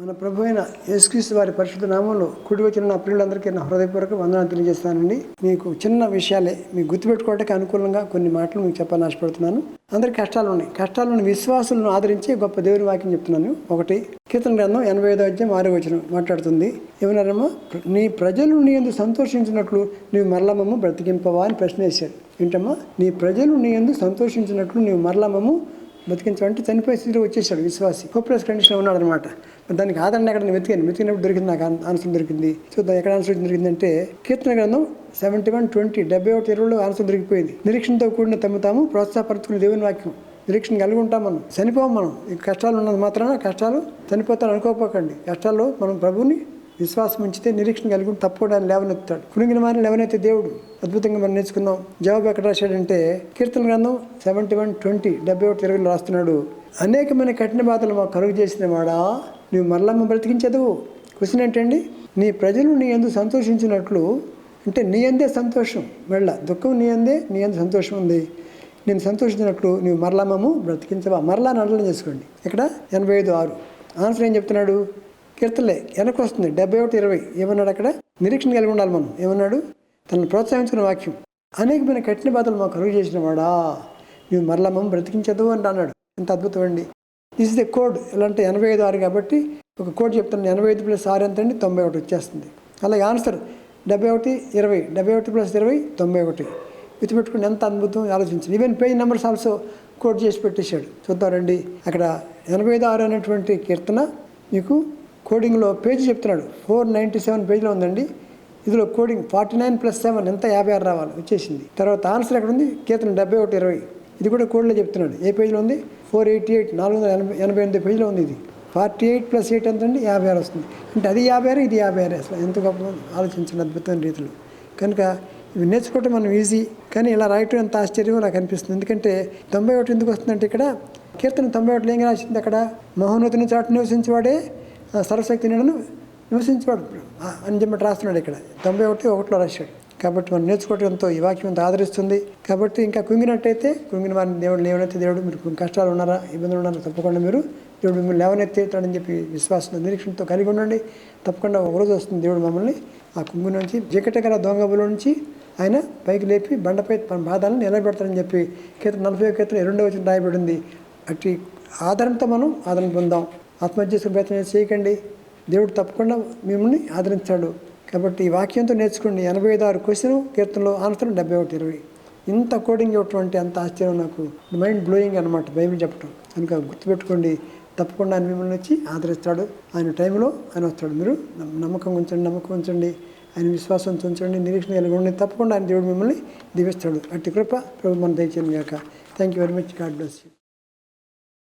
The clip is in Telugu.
మన ప్రభు అయిన యేసుక్రీస్తు వారి పరిశుద్ధ నామంలో కుడి వచ్చిన నా పిల్లలందరికీ నా హృదయపూర్వక వందనాలు తెలియజేస్తానండి. మీకు చిన్న విషయాలే మీకు గుర్తుపెట్టుకోవడానికి అనుకూలంగా కొన్ని మాటలు మీకు చెప్పాలని ఆశపడుతున్నాను. అందరికి కష్టాలు ఉన్నాయి కష్టాలను విశ్వాసులను ఆదరించి గొప్ప దేవుని వాక్యం చెప్తున్నాను. ఒకటి కీర్తన గ్రంథం ఎనభై ఐదో అధ్యాయం ఆరో వచ్చిన మాట్లాడుతుంది. ఏమన్నారమ్మా? నీ ప్రజలు నీ ఎందు సంతోషించినట్లు నీవు మరలమమ్మ బ్రతికింపవా? అని ప్రశ్న వేశారు ఏంటమ్మా? నీ ప్రజలు నీ ఎందు సంతోషించినట్లు నీవు మరలమము బతికించమంటే చనిపోయే స్థితిలో వచ్చేసాడు విశ్వాసి. హోప్లెస్ కండిషన్లో ఉన్నాడు అనమాట దానికి ఆదరణ ఎక్కడ నేను వెతికాను. వెతికినప్పుడు దొరికింది నాకు ఆన్సర్ దొరికింది. చూద్దాం ఎక్కడ ఆన్సర్ దొరికిందంటే కీర్తన గ్రంథం సెవెంటీ వన్ ట్వంటీ డెబ్బై ఒకటి ఇరవైలో ఆన్సర్ దొరికిపోయింది. నిరీక్షణతో కూడిన తమ్ముతాము ప్రోత్సాహపరుచుకునే దేవుని వాక్యం. నిరీక్షణ కలిగి ఉంటాం మనం. చనిపోం మనం. ఈ కష్టాలు ఉన్నది మాత్రాన కష్టాలు చనిపోతాను అనుకోపోకండి కష్టాల్లో మనం ప్రభుని విశ్వాసం ఉంచితే నిరీక్షణ కలిగి ఉంటే తప్పకుండా లేవనెత్తాడు కుణిగిన వారిని లేవనైతే దేవుడు. అద్భుతంగా మనం నేర్చుకుందాం. జవాబు ఎక్కడ రాశాడంటే కీర్తన గ్రంథం సెవెంటీ వన్ ట్వంటీ డెబ్బై ఒకటి ఇరవైలో రాస్తున్నాడు. అనేకమైన కఠిన బాధలు మాకు కలుగు చేసిన వాడా? నువ్వు మరలమ్మ బ్రతికించదు. క్వశ్చన్ ఏంటండి? నీ ప్రజలు నీ ఎందు సంతోషించినట్లు అంటే నీ అందే సంతోషం. వెళ్ళ దుఃఖం నీ అందే నీ అందు సంతోషం ఉంది. నేను సంతోషించినట్లు నువ్వు మరలమ్మము బ్రతికించవా? మరలా నడలం చేసుకోండి. ఇక్కడ ఎనభై ఐదు ఆరు. ఆన్సర్ ఏం చెప్తున్నాడు? కీర్తలే వెనక్కి వస్తుంది. డెబ్బై ఒకటి ఇరవై. ఏమన్నాడు అక్కడ? నిరీక్షణ కలిగి ఉండాలి మనం. ఏమన్నాడు? తనను ప్రోత్సహించిన వాక్యం. అనేకమైన కఠిన బాధలు మాకు కలుగు చేసిన వాడా నువ్వు మరలమ్మం బ్రతికించదు అని అన్నాడు. ఎంత అద్భుతం అండి. దిస్ ఇస్ ద కోడ్ ఎలా అంటే ఎనభై ఐదు ఆరు కాబట్టి ఒక కోడ్ చెప్తాను. ఎనభై ఐదు ప్లస్ ఆరు ఎంత అండి? తొంభై ఒకటి వచ్చేస్తుంది. అలాగే ఆన్సర్. డెబ్బై ఒకటి ఇరవై. డెబ్బై ఒకటి ప్లస్ ఇరవై తొంభై ఒకటి. గుర్తుపెట్టుకుని ఎంత అద్భుతం ఆలోచించింది even page numbers also code చేసి పెట్టేశాడు. చూద్దామండి అక్కడ ఎనభై ఐదు ఆరు అనేటువంటి కీర్తన మీకు కోడింగ్లో పేజీ చెప్తున్నాడు. ఫోర్ నైంటీ సెవెన్ పేజీలో ఉందండి. ఇందులో coding forty nine plus seven ఎంత? యాభై ఆరు రావాలి. వచ్చేసింది. తర్వాత ఆన్సర్ ఎక్కడ ఉంది కీర్తన డెబ్బై ఒకటి ఇరవై. ఇది కూడా కోడ్లో చెప్తున్నాడు. ఏ పేజీలో ఉంది? ఫోర్ ఎయిటీ ఎయిట్ నాలుగు వందల ఎనభై ఎనభై ఎనిమిది పేజీలో ఉంది ఇది. ఫార్టీ ఎయిట్ ప్లస్ ఎయిట్ ఎంత అండి? యాభై ఆరు వస్తుంది. అంటే అది యాభై ఆరు ఇది యాభై ఆరు అసలు. ఎంత గొప్ప ఆలోచించిన అద్భుతమైన రీతిలో. కనుక ఇవి నేర్చుకోవటం మనం ఈజీ కానీ ఇలా రాయటం ఎంత ఆశ్చర్యం నాకు అనిపిస్తుంది. ఎందుకంటే తొంభై ఒకటి ఎందుకు వస్తుందంటే ఇక్కడ కీర్తన తొంభై ఒకటిలో ఏం రాసింది అక్కడ? మహోన్నతిని చాటు నివసించేవాడే సర్వశక్తి నీడను నివసించేవాడు ఆ అని చెప్పి రాస్తున్నాడు ఇక్కడ. తొంభై ఒకటి ఒకటిలో రాశాడు. కాబట్టి మనం నేర్చుకోవడంతో ఈ వాక్యం ఎంతో ఆదరిస్తుంది. కాబట్టి ఇంకా కుంగినట్టయితే కుంగిన వారిని దేవుడు లేవనైతే దేవుడు మీరు కష్టాలు ఉన్నారా ఇబ్బందులు ఉన్నారా తప్పకుండా మీరు దేవుడు మిమ్మల్ని లేవనెత్తేటాడని చెప్పి విశ్వాసం నిరీక్షణతో కలిగి ఉండండి. తప్పకుండా ఒక రోజు వస్తుంది దేవుడు మమ్మల్ని ఆ కుంగు నుంచి చీకటి గల దొంగబుల నుంచి ఆయన పైకి లేపి బండపై తన బాధలను నిలబెడతాడని చెప్పి కీర్తన నలభై కీర్తన రెండో వచ్చిన రాయబడింది. అట్టి ఆదరణతో మనం ఆదరణ పొందాం. ఆత్మహత్య చేసుకునే ప్రయత్నం చేయకండి. దేవుడు తప్పకుండా మిమ్మల్ని ఆదరించాడు. కాబట్టి ఈ వాక్యంతో నేర్చుకోండి. ఎనభై ఐదు ఆరు క్వశ్చన్ కీర్తనలో ఆన్సర్ డెబ్బై ఒకటి ఇరవై. ఇంత కోడింగ్ ఇవ్వటం అంటే అంత ఆశ్చర్యం నాకు. మైండ్ బ్లోయింగ్ అనమాట బైబిల్ చెప్పడం కనుక గుర్తుపెట్టుకోండి. తప్పకుండా ఆయన మిమ్మల్ని వచ్చి ఆదరిస్తాడు. ఆయన టైంలో ఆయన వస్తాడు. మీరు నమ్మకం ఉంచండి నమ్మకం ఉంచండి. ఆయన విశ్వాసం ఉంచండి. నిరీక్షణ కలిగి ఉండి తప్పకుండా ఆయన దేవుడు మిమ్మల్ని దీవిస్తాడు. అట్టి కృప ప్రభు మన దయచేయండి కాక thank you very much God bless you